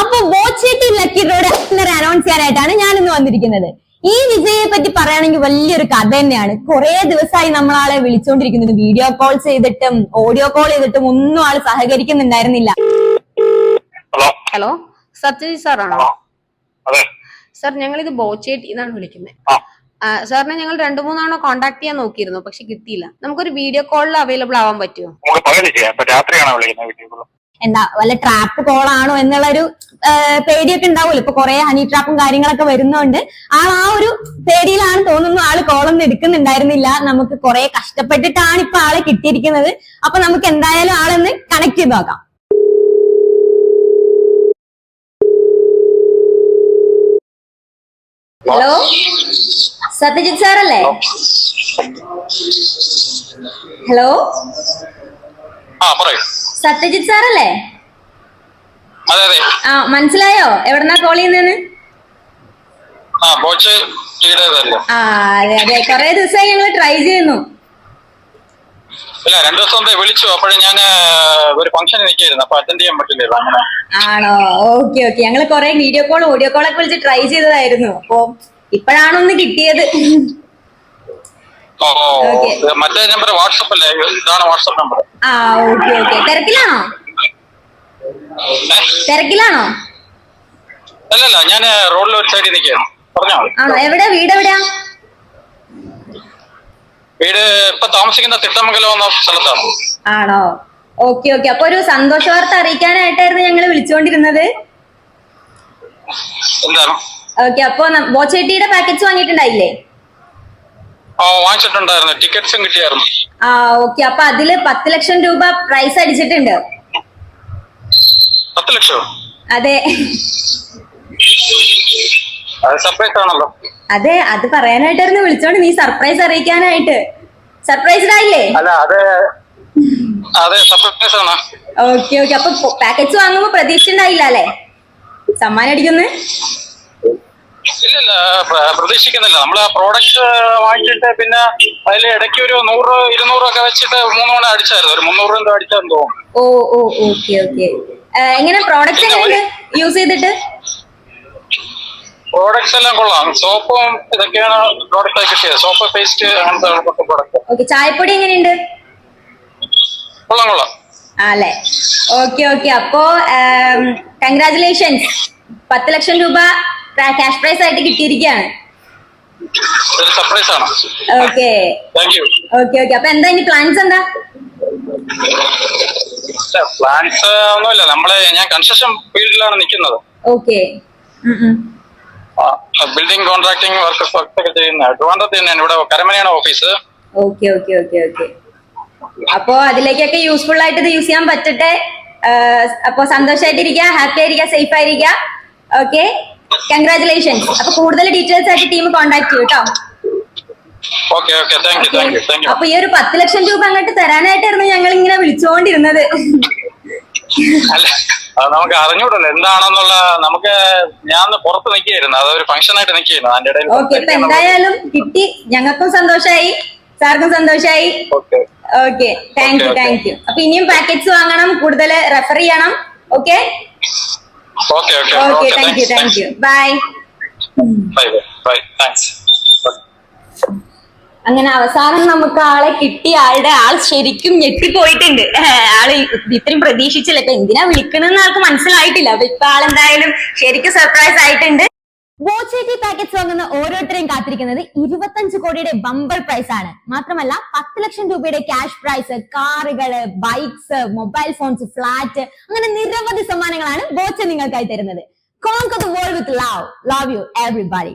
അപ്പൊ ബോച്ചേട്ടി lucky road announce ചെയ്യാനായിട്ടാണ് ഞാൻ ഇന്ന് വന്നിരിക്കുന്നത്. ഈ വിജയെ പറ്റി പറയുകയാണെങ്കിൽ വലിയൊരു കഥ തന്നെയാണ്. കുറെ ദിവസമായി നമ്മളാളെ വിളിച്ചുകൊണ്ടിരിക്കുന്നത് വീഡിയോ കോൾ ചെയ്തിട്ടും ഓഡിയോ കോൾ ചെയ്തിട്ടും ഒന്നും ആൾ സഹകരിക്കുന്നുണ്ടായിരുന്നില്ല. ഹലോ ഹലോ സത്യജിത് സാറാണോ? അതെ. സാർ ഞങ്ങൾ ഇത് ബോച്ചേട്ടി എന്നാണ് വിളിക്കുന്നത്. സാറിനെ ഞങ്ങൾ രണ്ടു മൂന്നവണ കോണ്ടാക്ട് ചെയ്യാൻ നോക്കിയിരുന്നു പക്ഷെ കിട്ടിയില്ല. നമുക്കൊരു വീഡിയോ കോളിൽ അവൈലബിൾ ആവാൻ പറ്റുമോ? എന്താ വല്ല ട്രാപ്പ് കോൾ ആണോ എന്നുള്ളൊരു ഒരു പേടിയൊക്കെ ഉണ്ടാവുമല്ലോ ഇപ്പൊ കുറെ ഹണി ട്രാപ്പും കാര്യങ്ങളൊക്കെ വരുന്നോണ്ട് ആൾ ആ ഒരു പേടിയിലാണ് തോന്നുന്നു ആൾ കോളൊന്നും എടുക്കുന്നുണ്ടായിരുന്നില്ല. നമുക്ക് കുറെ കഷ്ടപ്പെട്ടിട്ടാണ് ഇപ്പൊ ആളെ കിട്ടിയിരിക്കുന്നത്. അപ്പൊ നമുക്ക് എന്തായാലും ആളൊന്ന് കണക്ട് ചെയ്ത് നോക്കാം. ഹലോ സത്യജിത് സാറല്ലേ? ഹലോ ആ സത്യജിത് അതെ ആ മനസ്സിലായോ? എവിടെന്നാ കോൾ ചെയ്യുന്നതെന്ന്? ആ അതെ അതെ. കൊറേ ദിവസമായി ഞങ്ങൾ ട്രൈ ചെയ്യുന്നു. ഇല്ല രണ്ടു ദിവസം മുമ്പേ വിളിച്ചു. അപ്പോഴും ഞാൻ ഒരു ഫംഗ്ഷൻ നിൽക്കായിരുന്നു അപ്പൊ അറ്റൻഡ് ചെയ്യാൻ പറ്റില്ല അങ്ങനെ. ആണോ? Okay okay. ഞങ്ങൾ കൊറേ വീഡിയോ കോൾ ഓഡിയോ കോൾ ഒക്കെ വിളിച്ച് ട്രൈ ചെയ്തതായിരുന്നു. അപ്പൊ ഇപ്പോഴാണ് ഒന്ന് കിട്ടിയത്. മറ്റേ നമ്പർ വാട്സപ്പ് അല്ലേ? ഇതാണ് വാട്സപ്പ് നമ്പർ ആ ഓക്കെ ഓക്കെ തിരക്കിലാണോ? തിരക്കിലാണോ? അല്ലല്ല ഞാൻ റോഡിൽ ഒരു സൈഡിൽ നിൽക്കുകയാണ് പറഞ്ഞോ? ആണോ? എവിടെ? വീട് എവിടെയാ? വീട് ഇപ്പൊ താമസിക്കുന്ന തിട്ടമംഗലം എന്ന സ്ഥലത്താണ്. ആണോ? ഓക്കെ ഓക്കെ അപ്പൊ ഒരു സന്തോഷ വാർത്ത അറിയിക്കാനായിട്ടായിരുന്നു ഞങ്ങൾ വിളിച്ചുകൊണ്ടിരുന്നത്. എന്താണ്? ഓക്കെ അപ്പൊ ബോച്ചേട്ടിയുടെ പാക്കറ്റ്സ് വാങ്ങിയിട്ടുണ്ടായില്ലേ? വാങ്ങിച്ചിട്ടുണ്ടായിരുന്നു. ടിക്കറ്റ്സും കിട്ടിയായിരുന്നു. ആ ഓക്കെ അപ്പൊ അതിൽ പത്ത് ലക്ഷം രൂപ പ്രൈസ് അടിച്ചിട്ടുണ്ട്. പത്ത് ലക്ഷം? അതെ. സർപ്രൈസ് ആണല്ലോ. അതെ അത് പറയാനായിട്ടായിരുന്നു വിളിച്ചോണ്ട് നീ സർപ്രൈസ് അറിയിക്കാനായിട്ട്. സർപ്രൈസ്ഡ് ആയില്ലേ? അല്ല അതെ അതെ സർപ്രൈസ് ആണ്. ഓക്കെ ഓക്കെ അപ്പൊ പാക്കറ്റ്സ് വാങ്ങുമ്പോ പ്രതീക്ഷ ഉണ്ടായില്ല അല്ലേ? സമ്മാനം അടിക്കുന്നു? ഇല്ലില്ല പ്രതീക്ഷിക്കുന്നില്ല. നമ്മൾ ആ പ്രോഡക്റ്റ് വാങ്ങിച്ചിട്ട് പിന്നെ അതിൽ ഇടയ്ക്ക് ഒരു നൂറ് ഇരുന്നൂറ് ഒക്കെ വെച്ചിട്ട് മൂന്ന് മണി അടിച്ചായിരുന്നു. ഒരു മുന്നൂറ് രൂപ അടിച്ചാന്ന് തോന്നുന്നു. ഓ ഓ ഓക്കെ ഓക്കെ. എങ്ങനെ പ്രോഡക്റ്റ് എങ്ങനെ യൂസ് ചെയ്തിട്ട്? പ്രോഡക്ട്സ് എല്ലാം കൊള്ളാം. സോപ്പും ഇതൊക്കെയാണ് പ്രോഡക്റ്റ് ആയി കിട്ടിയത് സോപ്പ് പേസ്റ്റ് അങ്ങനത്തെ പ്രോഡക്റ്റ് ഓക്കെ ചായപ്പൊടി എങ്ങനെയുണ്ട്? കൊള്ളാം കൊള്ളാം. അല്ലേ ഓക്കെ ഓക്കെ. അപ്പോ കൺഗ്രാചുലേഷൻസ് പത്ത് ലക്ഷം രൂപ ക്യാഷ് പ്രൈസ് ആയിട്ട് കിട്ടിയിരിക്കുകയാണ് സർപ്രൈസ് ആണ്. ഓക്കെ ഓക്കെ ഓക്കെ അപ്പൊ എന്താ ഇനി പ്ലാൻസ് എന്താ? പ്ലാൻസ് ഒന്നുമില്ല. നമ്മളെ ഞാൻ കൺസ്ട്രക്ഷൻ ഫീൽഡിലാണ് നിൽക്കുന്നത്. ഓക്കെ ബിൽഡിംഗ് കോൺട്രാക്ടിങ് വർക്ക് ഒക്കെ ചെയ്യുന്ന ട്രിവാൻഡ്രത്ത് തന്നെയാണ്. ഇവിടെ കരമനയാണ് office okay okay okay okay അപ്പോ അതിലേക്കൊക്കെ യൂസ്ഫുൾ ആയിട്ട് ഇത് യൂസ് ചെയ്യാൻ പറ്റട്ടെ. അപ്പോ സന്തോഷമായിട്ടിരിക്കുക ഹാപ്പി ആയിരിക്കുക സേഫ് ആയിരിക്കുക ഓക്കെ കൺഗ്രാചുലേഷൻസ് അപ്പൊ കൂടുതൽ ഡീറ്റെയിൽസ് ആയിട്ട് ടീം കോൺടാക്ട് ചെയ്യും കേട്ടോ അപ്പൊ ഈ ഒരു പത്ത് ലക്ഷം രൂപ അങ്ങോട്ട് തരാനായിട്ടായിരുന്നു ഞങ്ങൾ ഇങ്ങനെ വിളിച്ചുകൊണ്ടിരുന്നത് നമുക്ക് അറിഞ്ഞൂടല്ലോ എന്താണെന്നുള്ള നമുക്ക് ഞാൻ പുറത്ത് നിൽക്കുകയായിരുന്നു. അതൊരു ഫംഗ്ഷൻ ആയിട്ട് നിൽക്കുകയായിരുന്നു. അതിന്റെ ഇടയിൽ ഓക്കെ ഇപ്പൊ എന്തായാലും കിട്ടി. ഞങ്ങൾക്കും സന്തോഷായി. സാർക്കും സന്തോഷായി. Okay thank you. Thank you അപ്പൊ ഇനിയും പാക്കറ്റ്സ് വാങ്ങണം. കൂടുതൽ റെഫർ ചെയ്യണം. Okay okay okay okay thank you thank you bye bye bye bye thanks അങ്ങനെ അവസാനം നമുക്ക് ആളെ കിട്ടി. ആളുടെ ആൾ ശരിക്കും ഞെട്ടിപ്പോയിട്ടുണ്ട്. ആൾ ഇത്രയും പ്രതീക്ഷിച്ചില്ല. ഇപ്പൊ എന്തിനാ വിളിക്കണമെന്ന് ആൾക്ക് മനസ്സിലായിട്ടില്ല. അപ്പൊ ഇപ്പൊ ആളെന്തായാലും ശരിക്കും സർപ്രൈസ് ആയിട്ടുണ്ട്. ബോച്ചേറ്റി പാക്കറ്റ്സ് വാങ്ങുന്ന ഓരോരുത്തരെയും കാത്തിരിക്കുന്നത് ഇരുപത്തഞ്ച് കോടിയുടെ ബമ്പർ പ്രൈസ് ആണ്. മാത്രമല്ല പത്ത് ലക്ഷം രൂപയുടെ ക്യാഷ് പ്രൈസ് കാറുകൾ ബൈക്സ് മൊബൈൽ ഫോൺസ് ഫ്ലാറ്റ് അങ്ങനെ നിരവധി സമ്മാനങ്ങളാണ് ബോച്ച നിങ്ങൾക്കായി തരുന്നത്. Conquer the world with love love you everybody